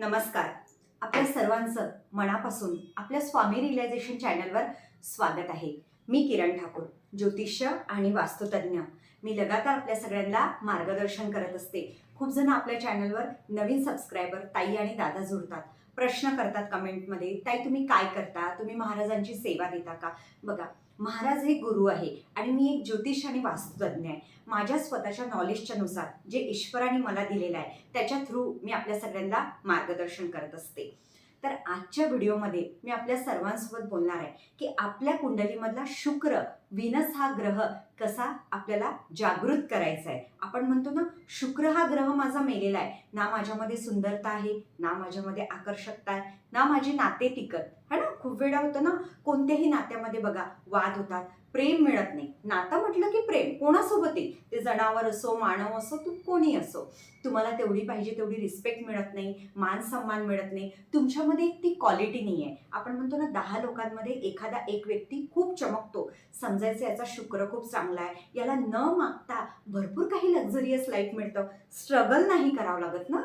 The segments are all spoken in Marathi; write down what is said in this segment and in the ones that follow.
नमस्कार. आपल्या सर्वांचं मनापासून आपल्या स्वामी रिलायझेशन चॅनलवर स्वागत आहे. मी किरण ठाकूर ज्योतिष्य आणि वास्तुतज्ञ. मी लगातार आपल्या सगळ्यांना मार्गदर्शन करत असते. खूप जण आपल्या चॅनलवर नवीन सबस्क्रायबर ताई आणि दादा जुळतात प्रश्न करतात कमेंटमध्ये ताई तुम्ही काय करता? तुम्ही महाराजांची सेवा देता का? बघा महाराज हे गुरु आहे आणि मी एक ज्योतिष आणि वास्तुतज्ञ आहे. माझ्या स्वतःच्या नॉलेजच्या नुसार जे ईश्वराने मला दिलेलं आहे त्याच्या थ्रू मी आपल्या सगळ्यांना मार्गदर्शन करत असते. तर आजच्या व्हिडिओमध्ये मी आपल्या सर्वांसोबत बोलणार आहे की आपल्या कुंडलीमधला शुक्र विनस हा ग्रह कसा आपल्याला जागृत करायचा आहे. आपण म्हणतो ना शुक्र हा ग्रह माझा मेलेला आहे. ना माझ्यामध्ये सुंदरता आहे ना माझ्यामध्ये आकर्षकता आहे ना माझे नाते टिकत है ना? खूप वेळा होतं ना कोणत्याही नात्यामध्ये बघा वाद होतात. प्रेम मिळत नाही. नातं म्हटलं की प्रेम. कोणासोबतही. ते जनावर असो मानव असो तू कोणी असो. तुम्हाला तेवढी पाहिजे तेवढी रिस्पेक्ट मिळत नाही. मान सन्मान मिळत नाही. तुमच्यामध्ये ती क्वालिटी नाही आहे आपण म्हणतो ना दहा लोकांमध्ये एखादा एक व्यक्ती खूप चमकतो. समजायचं याचा शुक्र खूप चांगला आहे. याला न मागता भरपूर काही लक्झरियस लाईफ मिळतं. स्ट्रगल नाही करावं लागत ना.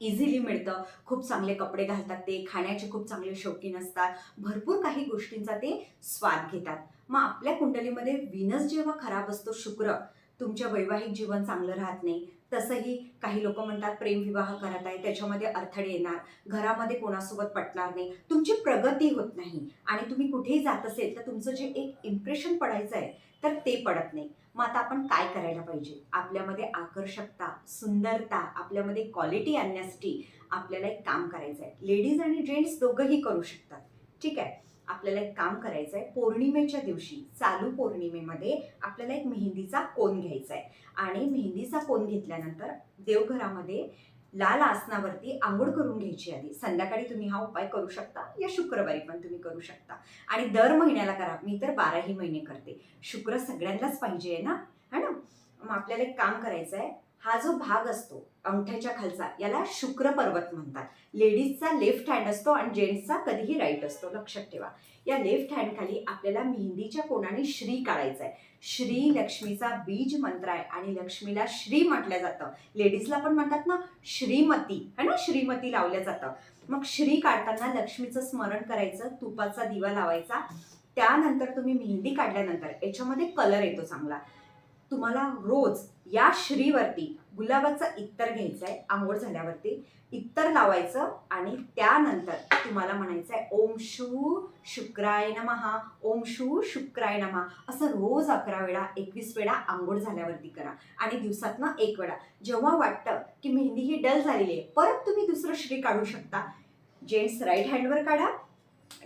इझिली मिळतं. खूप चांगले कपडे घालतात ते खाण्याचे खूप चांगले शौकीन असतात. भरपूर काही गोष्टींचा ते स्वाद घेतात. मग आपल्या कुंडलीमध्ये विनस जेव्हा खराब असतो शुक्र तुमच्या वैवाहिक जीवन चांगलं राहत नाही. तसंही काही लोक म्हणतात प्रेमविवाह करत आहे त्याच्यामध्ये अडथळे येणार. घरामध्ये कोणासोबत पटणार नाही. तुमची प्रगती होत नाही आणि तुम्ही कुठेही जात असेल तर तुमचं जे एक इम्प्रेशन पडायचं आहे तर ते पडत नाही. मग आता आपण काय करायला पाहिजे? आपल्यामध्ये आकर्षकता सुंदरता आपल्यामध्ये क्वालिटी आणण्यासाठी आपल्याला एक काम करायचं आहे. लेडीज आणि जेंट्स दोघंही करू शकतात. ठीक आहे? आपल्याला एक काम करायचं आहे पौर्णिमेच्या दिवशी चालू पौर्णिमेमध्ये आपल्याला एक मेहंदीचा कोन घ्यायचा आहे आणि मेहंदीचा कोन घेतल्यानंतर देवघरामध्ये लाल आसनावरती आंघोळ करून घ्यायची आधी. संध्याकाळी तुम्ही हा उपाय करू शकता. या शुक्रवारी पण तुम्ही करू शकता. आणि दर महिन्याला करा. मी तर बाराही महिने करते. शुक्र सगळ्यांनाच पाहिजे आहे ना? है ना? मग आपल्याला एक काम करायचं आहे हा जो भाग असतो अंगठ्याच्या खालचा याला शुक्र पर्वत म्हणतात. लेडीजचा लेफ्ट हँड असतो आणि जेंट्सचा कधीही राईट असतो. लक्षात ठेवा. या लेफ्ट हँड खाली आपल्याला मेहंदीच्या कोणाने श्री काढायचा आहे श्री लक्ष्मीचा बीज मंत्र आहे आणि लक्ष्मीला श्री म्हटलं जातं. लेडीजला पण म्हणतात ना श्रीमती है ना? श्रीमती लावलं जातं. मग श्री काढताना लक्ष्मीचं स्मरण करायचं तुपाचा दिवा लावायचा. त्यानंतर तुम्ही मेहंदी काढल्यानंतर याच्यामध्ये कलर येतो चांगला. तुम्हाला रोज या श्रीवरती गुलाबाचा इत्तर घ्यायचं आहे आंघोळ झाल्यावरती इत्तर लावायचं आणि त्यानंतर तुम्हाला म्हणायचं आहे ओम शू शुक्राय नमहा ओम शू शुक्राय नमहा असं रोज अकरा वेळा एकवीस वेळा आंघोळ झाल्यावरती करा. आणि दिवसातनं एक वेळा. जेव्हा वाटतं की मेहंदी ही डल झालेली आहे परत तुम्ही दुसरं श्री काढू शकता. जेंट्स राईट हँडवर काढा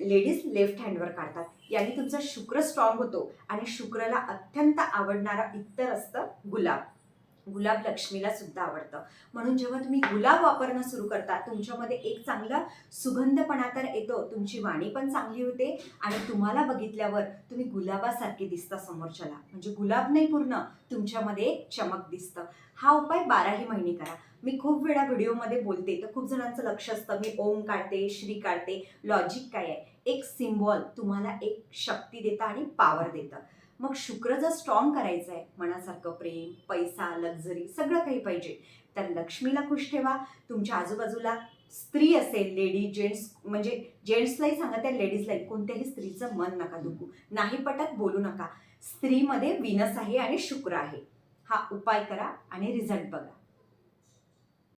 लेडीज लेफ्ट हँडवर काढतात. याने तुमचा शुक्र स्ट्रॉंग होतो आणि शुक्रला अत्यंत आवडणारा इतर असतं गुलाब. गुलाब लक्ष्मीला सुद्धा आवडतं. म्हणून जेव्हा तुम्ही गुलाब वापरणं सुरू करता तुमच्यामध्ये एक चांगला सुगंधपणा तर येतो. तुमची वाणी पण चांगली होते आणि तुम्हाला बघितल्यावर तुम्ही गुलाबासारखे दिसता समोरच्याला. म्हणजे गुलाब नाही पूर्ण तुमच्यामध्ये एक चमक दिसतं. हा उपाय बाराही महिने करा. मी खूप वेळा व्हिडिओमध्ये बोलते तर खूप जणांचं लक्ष असतं मी ओम काढते श्री काढते लॉजिक काय आहे? एक सिम्बॉल तुम्हाला एक शक्ती देतं आणि पॉवर देतं. मग शुक्र जर स्ट्रॉंग करायचं आहे मनासारखं प्रेम पैसा लक्झरी सगळं काही पाहिजे तर लक्ष्मीला खुश ठेवा. तुमच्या आजूबाजूला स्त्री असेल लेडी जेंट्स म्हणजे जेंट्सलाही सांगत आहे लेडीजलाही कोणत्याही स्त्रीचं मन नका दुखू. नाही पटत बोलू नका. स्त्रीमध्ये विनस आहे आणि शुक्र आहे. हा उपाय करा आणि रिझल्ट बघा.